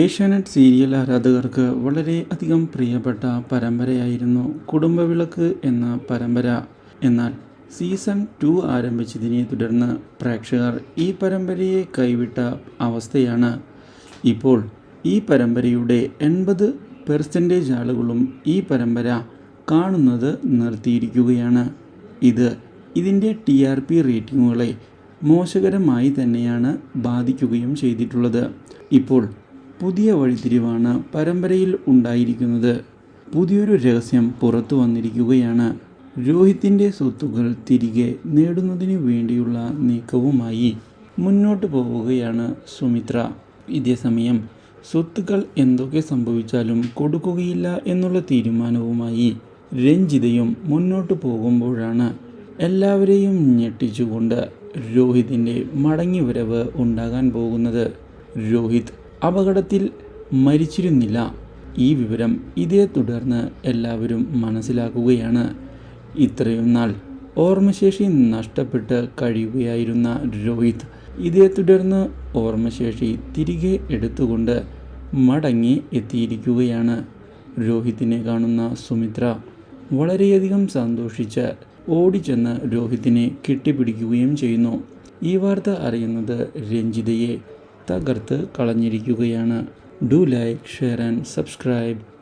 Asianet serial ആരാധകർക്ക് വളരെ അധികം പ്രിയപ്പെട്ട പരമ്പരയായിരുന്നു കുടുംബവിളക്ക് എന്ന പരമ്പര. എന്നാൽ സീസൺ ടു ആരംഭിച്ചതിനെ തുടർന്ന് പ്രേക്ഷകർ ഈ പരമ്പരയെ കൈവിട്ട അവസ്ഥയാണ്. ഇപ്പോൾ ഈ പരമ്പരയുടെ എൺപത് പെർസെന്റേജ് ആളുകളും ഈ പരമ്പര കാണുന്നത് നിർത്തിയിരിക്കുകയാണ്. ഇത് ഇതിന്റെ ടി ആർ പി റേറ്റിങ്ങുകളെ മോശകരമായി തന്നെയാണ് ബാധിക്കുകയും ചെയ്തിട്ടുള്ളത്. ഇപ്പോൾ പുതിയ വഴിത്തിരിവാണ് പരമ്പരയിൽ ഉണ്ടായിരിക്കുന്നത്. പുതിയൊരു രഹസ്യം പുറത്തു വന്നിരിക്കുകയാണ്. രോഹിത്തിന്റെ സ്വത്തുക്കൾ തിരികെ നേടുന്നതിന് വേണ്ടിയുള്ള നീക്കവുമായി മുന്നോട്ട് പോവുകയാണ് സുമിത്ര. ഇതേസമയം സ്വത്തുക്കൾ എന്തൊക്കെ സംഭവിച്ചാലും കൊടുക്കുകയില്ല എന്നുള്ള തീരുമാനവുമായി രഞ്ജിതയും മുന്നോട്ട് പോകുമ്പോഴാണ് എല്ലാവരെയും ഞെട്ടിച്ചുകൊണ്ട് രോഹിതിന്റെ മടങ്ങിവരവ് ഉണ്ടാകാൻ പോകുന്നത്. രോഹിത് അപകടത്തിൽ മരിച്ചിരുന്നില്ല. ഈ വിവരം ഇതേ തുടർന്ന് എല്ലാവരും മനസ്സിലാക്കുകയാണ്. ഇത്രയും നാൾ ഓർമ്മശേഷി നഷ്ടപ്പെട്ട് കഴിയുകയായിരുന്ന രോഹിത് ഇതേ തുടർന്ന് ഓർമ്മശേഷി തിരികെ എടുത്തുകൊണ്ട് മടങ്ങി എത്തിയിരിക്കുകയാണ്. രോഹിത്തിനെ കാണുന്ന സുമിത്ര വളരെയധികം സന്തോഷിച്ച് ഓടിച്ചെന്ന് രോഹിത്തിനെ കെട്ടിപ്പിടിക്കുകയും ചെയ്യുന്നു. ഈ വാർത്ത അറിയുന്നത് രഞ്ജിതയെ തകർത്ത് കളഞ്ഞിരിക്കുകയാണ്. Do like share and subscribe